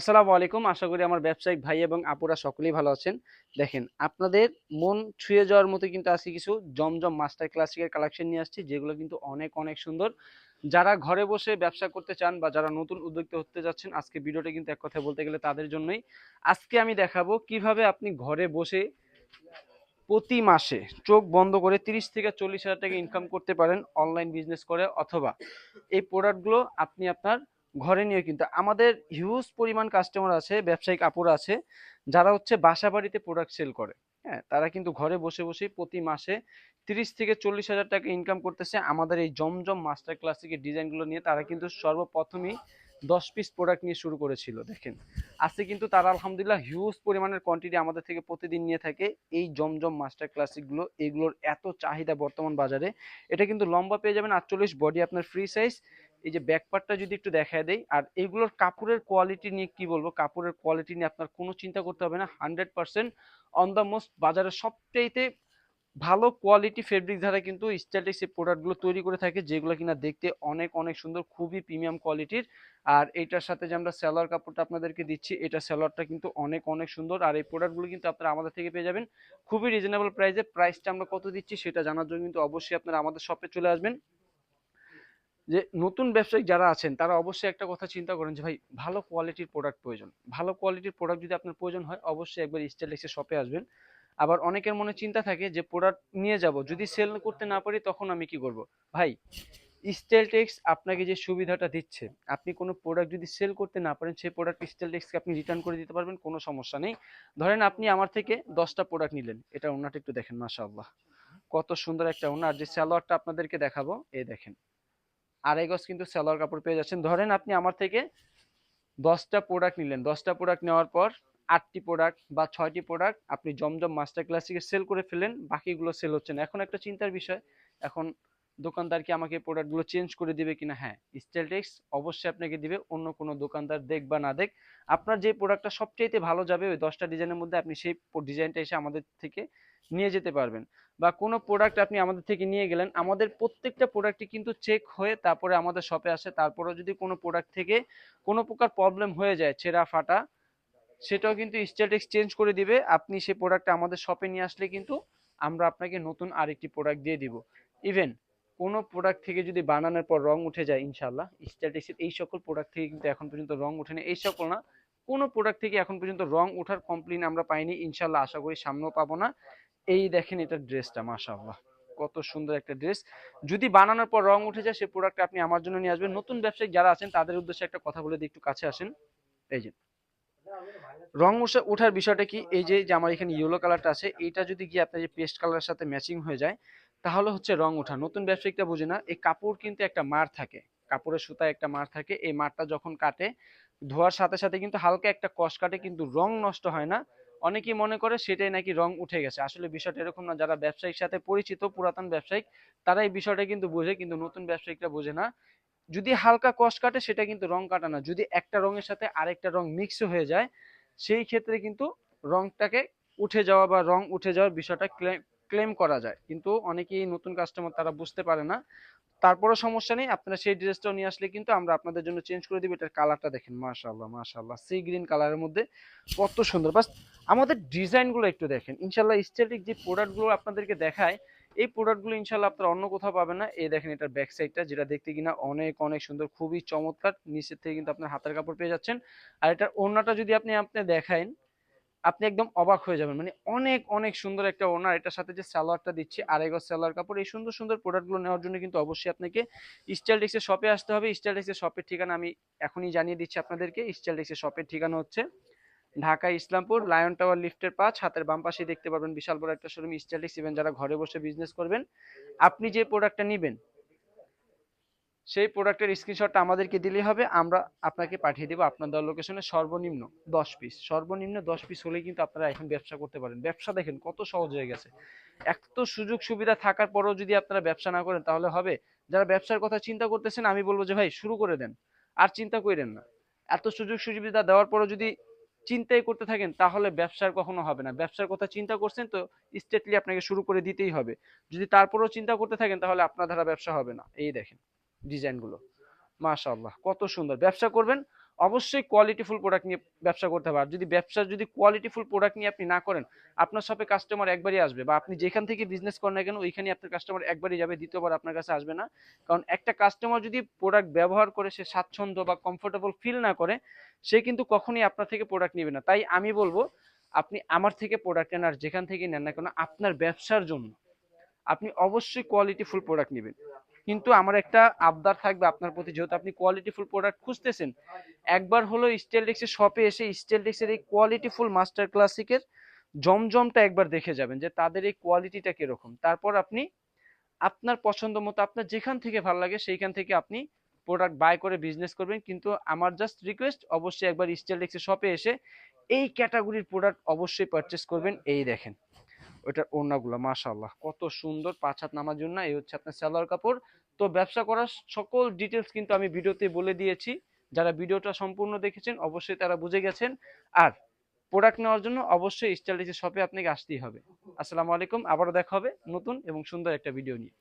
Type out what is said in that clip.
আসসালামু আলাইকুম। আশা করি আমার ব্যবসায়িক ভাই এবং আপুরা সকলেই ভালো আছেন। দেখেন, আপনাদের মন ছুঁয়ে যাওয়ার মতো কিন্তু আজকে কিছু জমজম মাস্টার ক্লাসিকের কালেকশন নিয়ে আসছি, যেগুলো কিন্তু অনেক অনেক সুন্দর। যারা ঘরে বসে ব্যবসা করতে চান বা যারা নতুন উদ্যোক্তা হতে যাচ্ছেন, আজকে ভিডিওটা কিন্তু এক কথায় বলতে গেলে তাদের জন্যই। আজকে আমি দেখাবো কীভাবে আপনি ঘরে বসে প্রতি মাসে চোখ বন্ধ করে তিরিশ থেকে চল্লিশ হাজার টাকা ইনকাম করতে পারেন অনলাইন বিজনেস করে অথবা এই প্রোডাক্টগুলো আপনি আপনার ঘরে নিয়ে কিন্তু আমাদের হিউজ পরিমাণ কাস্টমার আছে, ব্যবসায়িক আপুরা আছে, যারা হচ্ছে বাসা বাড়িতে প্রোডাক্ট সেল করে। হ্যাঁ তারা কিন্তু ঘরে বসে বসে প্রতি মাসে তিরিশ থেকে চল্লিশ হাজার টাকা ইনকাম করতেছে। আমাদের এই জমজম মাস্টার ক্লাসিকের ডিজাইনগুলো নিয়ে তারা কিন্তু সর্বপ্রথমেই দশ পিস প্রোডাক্ট নিয়ে শুরু করেছিল, দেখেন। আজকে কিন্তু তারা আলহামদুলিল্লাহ হিউজ পরিমাণের কোয়ান্টিটি আমাদের থেকে প্রতিদিন নিয়ে থাকে। এই জমজম মাস্টার ক্লাসিকগুলো এইগুলোর এত চাহিদা বর্তমান বাজারে। এটা কিন্তু লম্বা পেয়ে যাবেন আটচল্লিশ বডি আপনার ফ্রি সাইজ এই যে ব্যাকপার্টটা যদি একটু দেখায় দেই, আর এইগুলোর কাপড়ের কোয়ালিটি নিয়ে কি বলব? কাপড়ের কোয়ালিটি নিয়ে আপনার কোনো চিন্তা করতে হবে না। Hundred percent on the most বাজারে সবচাইতে ভালো কোয়ালিটি ফেব্রিক দ্বারা কিন্তু স্টাইলিশ এই প্রোডাক্টগুলো তৈরি করে থাকে, যেগুলো কিনা দেখতে অনেক অনেক সুন্দর, খুবই প্রিমিয়াম কোয়ালিটির আর এটার সাথে যে আমরা সেলোয়ার কাপড়টা আপনাদেরকে দিচ্ছি, এটা স্যালোয়ারটা কিন্তু অনেক অনেক সুন্দর। আর এই প্রোডাক্টগুলো কিন্তু আপনারা আমাদের থেকে পেয়ে যাবেন। খুবই রিজনেবল প্রাইসে প্রাইসটা আমরা কত দিচ্ছি সেটা জানার জন্য কিন্তু অবশ্যই আপনারা আমাদের শপে চলে আসবেন। যে নতুন ব্যবসায়িক যারা আছেন, তারা অবশ্যই একটা কথা চিন্তা করেন যে, ভাই, ভালো কোয়ালিটির প্রোডাক্ট প্রয়োজন। ভালো কোয়ালিটির প্রোডাক্ট যদি আপনার প্রয়োজন হয়, অবশ্যই একবার স্টাইলিক্সের শপে আসবেন। আবার অনেকের মনে চিন্তা থাকে যে প্রোডাক্ট নিয়ে যাব, যদি সেল করতে না পারি, তখন আমি কি করব? ভাই স্টেলটেক্স আপনাকে যে সুবিধাটা দিচ্ছে, আপনি কোনো প্রোডাক্ট যদি সেল করতে না পারেন, সেই প্রোডাক্ট স্টেলটেক্সকে আপনি রিটার্ন করে দিতে পারবেন, কোনো সমস্যা নেই। ধরেন আপনি আমার থেকে দশটা প্রোডাক্ট নিলেন, এটা ওনাটা একটু দেখেন, মাশাআল্লাহ। কত সুন্দর একটা ওনার। যে স্যালোয়ারটা আপনাদেরকে দেখাবো, এই দেখেন। আড়াই গজ কিন্তু সেলোয়ার কাপড় পেয়ে যাচ্ছেন। ধরেন আপনি আমার থেকে দশটা প্রোডাক্ট নিলেন। দশটা প্রোডাক্ট নেওয়ার পর আটটি প্রোডাক্ট বা ছয়টি প্রোডাক্ট আপনি জমজম মাস্টার ক্লাসিকে সেল করে ফেলেন বাকিগুলো সেল হচ্ছে না। এখন একটা চিন্তার বিষয়। এখন দোকানদার কি আমাকে প্রোডাক্টগুলো চেঞ্জ করে দিবে কিনা? হ্যাঁ স্টেলটেক্স অবশ্যই আপনাকে দিবে, অন্য কোনো দোকানদার দেখ বা না দেখ। আপনার যে প্রোডাক্টটা সবচেয়ে ভালো যাবে, ওই দশটা ডিজাইনের মধ্যে আপনি সেই ডিজাইনটা এসে আমাদের থেকে নিয়ে যেতে পারবেন। বা কোনো প্রোডাক্ট আপনি আমাদের থেকে নিয়ে গেলেন, আমাদের প্রত্যেকটা প্রোডাক্টই কিন্তু চেক হয়ে তারপরে আমাদের শপে আসে। তারপরেও যদি কোনো প্রোডাক্ট থেকে কোনো প্রকার প্রবলেম হয়ে যায়, ছেঁড়া, ফাটা, সেটাও কিন্তু স্টেটেক্স চেঞ্জ করে দিবে। আপনি সেই প্রোডাক্টটা আমাদের শপে নিয়ে আসলে কিন্তু আমরা আপনাকে নতুন আরেকটি প্রোডাক্ট দিয়ে দিব। ইভেন কোনো প্রোডাক্ট থেকে যদি বানানোর পর রং উঠে যায় ইনশাল্লাহ স্ট্যাটিক্সের এই সকল প্রোডাক্ট থেকে কিন্তু এখন পর্যন্ত রং ওঠেনি এই সকল না, কোনো প্রোডাক্ট থেকে এখন পর্যন্ত রং ওঠার কমপ্লেন আমরা পাইনি ইনশাল্লাহ আশা করি সামনেও পাবো না। এই দেখেন এটা ড্রেসটা, মাশাআল্লাহ, কত সুন্দর একটা ড্রেস। যদি বানানোর পর রং উঠে যায় সেই প্রোডাক্ট আপনি আমার জন্য নিয়ে আসবেন। নতুন ব্যবসায়ী যারা আছেন, তাদের উদ্দেশ্যে একটা কথা বলে দিই, একটু কাছে আসেন। এই যে, রং ওঠার বিষয়টা কি? এই যে আমার এখানে ইয়েলো কালারটা আছে এটা যদি গিয়ে আপনার যে পেস্ট কালারের সাথে ম্যাচিং হয়ে যায় তাহলে হচ্ছে রং ওঠা। নতুন ব্যবসায়িকটা বুঝে না, এই কাপড় কিন্তু একটা মার থাকে। কাপড়ের সুতায় একটা মার থাকে, এই মারটা যখন কাটে, ধোয়ার সাথে সাথে কিন্তু হালকা একটা কষ কাটে, কিন্তু রং নষ্ট হয় না। অনেকেই মনে করে সেটাই নাকি রং উঠে গেছে। আসলে বিষয়টা এরকম না, যারা ব্যবসায়িক সাথে পরিচিত, পুরাতন ব্যবসায়িক তারা এই বিষয়টা কিন্তু বোঝে, কিন্তু নতুন ব্যবসায়িকরা বোঝে না। যদি হালকা কষ কাটে, সেটা কিন্তু রং কাটা না। যদি একটা রঙের সাথে আরেকটা রং মিক্স হয়ে যায়, সেই ক্ষেত্রে কিন্তু রংটাকে উঠে যাওয়া বা রং উঠে যাওয়ার বিষয়টা ক্লেম করা যায়। কিন্তু অনেকেই নতুন কাস্টমার তারা বুঝতে পারে না। তারপরও সমস্যা নেই, আপনারা সেই ড্রেসটাও নিয়ে আসলে কিন্তু আমরা আপনাদের জন্য চেঞ্জ করে দিব। এটার কালারটা দেখেন, মাশাআল্লাহ মাশাআল্লাহ সি গ্রিন কালারের মধ্যে কত সুন্দর। বাস আমাদের ডিজাইনগুলো একটু দেখেন। ইনশাল্লাহ স্টেটিক যে প্রোডাক্টগুলো আপনাদেরকে দেখায়, এই প্রোডাক্টগুলো ইনশাল্লাহ আপনারা অন্য কোথাও পাবেন না। এই দেখেন এটার ব্যাক সাইডটা যেটা দেখতে কিনা অনেক অনেক সুন্দর, খুবই চমৎকার। নিচের থেকে কিন্তু আপনার হাতের কাপড় পেয়ে যাচ্ছেন। আর এটার ওড়নাটা যদি আপনি আপনি দেখান আপনি একদম অবাক হয়ে যাবেন। মানে অনেক অনেক সুন্দর একটা ওনার। এটার সাথে যে সালোয়ারটা দিচ্ছি আড়াই গজ সালোয়ার কাপড়, এই সুন্দর সুন্দর প্রোডাক্টগুলো নেওয়ার জন্য কিন্তু অবশ্যই আপনাকে স্টাইলটেক্সের শপে আসতে হবে। স্টাইলটেক্সের শপের ঠিকানা আমি এখনই জানিয়ে দিচ্ছি আপনাদেরকে। স্টাইলটেক্সের শপের ঠিকানা হচ্ছে ঢাকা, ইসলামপুর লায়ন টাওয়ার লিফটের পাঁচ, হাতের বাম পাশে দেখতে পারবেন বিশাল বড় একটা শোরুম স্টাইলিক্স ইভেন যারা ঘরে বসে বিজনেস করবেন, আপনি যে প্রোডাক্টটা নেবেন সেই প্রোডাক্টের স্ক্রিনশটটা আমাদেরকে দিলেই হবে। আমরা আপনাকে পাঠিয়ে দেবো আপনার দেওয়ার লোকেশনে সর্বনিম্ন দশ পিস সর্বনিম্ন দশ পিস হলেই কিন্তু আপনারা এখন ব্যবসা করতে পারেন। ব্যবসা দেখেন কত সহজ হয়ে গেছে। এত সুযোগ সুবিধা থাকার পরেও যদি আপনারা ব্যবসা না করেন, তাহলে হবে। যারা ব্যবসার কথা চিন্তা করতেছেন, আমি বলব যে, ভাই, শুরু করে দেন। আর চিন্তা করেন না। এত সুযোগ সুবিধা দেওয়ার পরও যদি চিন্তাই করতে থাকেন, তাহলে ব্যবসার কখনো হবে না। ব্যবসার কথা চিন্তা করছেন তো স্টেটলি আপনাকে শুরু করে দিতেই হবে। যদি তারপরেও চিন্তা করতে থাকেন, তাহলে আপনার দ্বারা ব্যবসা হবে না। এই দেখেন। ডিজাইনগুলো মাশাআল্লাহ, কত সুন্দর। ব্যবসা করবেন, অবশ্যই কোয়ালিটিফুল প্রোডাক্ট নিয়ে ব্যবসা করতে হবে। আর যদি ব্যবসা যদি কোয়ালিটিফুল প্রোডাক্ট নিয়ে আপনি না করেন, আপনার শপে কাস্টমার একবারই আসবে বা আপনি যেখান থেকে বিজনেস করেন না কেন, ওইখানে আপনার কাস্টমার একবারই যাবে, দ্বিতীয়বার আপনার কাছে আসবে না। কারণ একটা কাস্টমার যদি প্রোডাক্ট ব্যবহার করে সে স্বাচ্ছন্দ্য বা কমফোর্টেবল ফিল না করে, সে কিন্তু কখনোই আপনার থেকে প্রোডাক্ট নেবে না। তাই আমি বলব, আপনি আমার থেকে প্রোডাক্ট নেন আর যেখান থেকে নেন না কেন, আপনার ব্যবসার জন্য। আপনি অবশ্যই কোয়ালিটিফুল প্রোডাক্ট নেবেন। কিন্তু আমার একটা আবদার থাকবে আপনার প্রতি, যেহেতু আপনি কোয়ালিটিফুল প্রোডাক্ট খুঁজতেছেন। একবার হলো স্টেলডেক্সের শপে এসে স্টেলডেক্সের এই কোয়ালিটিফুল মাস্টার ক্লাসিকের জমজমটা একবার দেখে যাবেন যে তাদের এই কোয়ালিটিটা কীরকম। তারপর আপনি আপনার পছন্দ মতো, আপনার যেখান থেকে ভালো লাগে সেইখান থেকে আপনি প্রোডাক্ট বাই করে বিজনেস করবেন। কিন্তু আমার জাস্ট রিকোয়েস্ট অবশ্যই একবার স্টেলডেক্সের শপে এসে এই ক্যাটাগরির প্রোডাক্ট অবশ্যই পারচেস করবেন। এই দেখেন। ওইটার ওড়নাগুলো মাশাল্লাহ কত সুন্দর পাঁচ হাত নামার জন্য, এই হচ্ছে আপনার সালোয়ার কাপড়। তো ব্যবসা করার সকল ডিটেলস কিন্তু আমি ভিডিওতে বলে দিয়েছি। যারা ভিডিওটা সম্পূর্ণ দেখেছেন, অবশ্যই তারা বুঝে গেছেন। আর প্রোডাক্ট নেওয়ার জন্য অবশ্যই স্টাইলিশ শপে আপনাকে আসতেই হবে। আসসালামু আলাইকুম, আবারও দেখা হবে নতুন এবং সুন্দর একটা ভিডিও নিয়ে।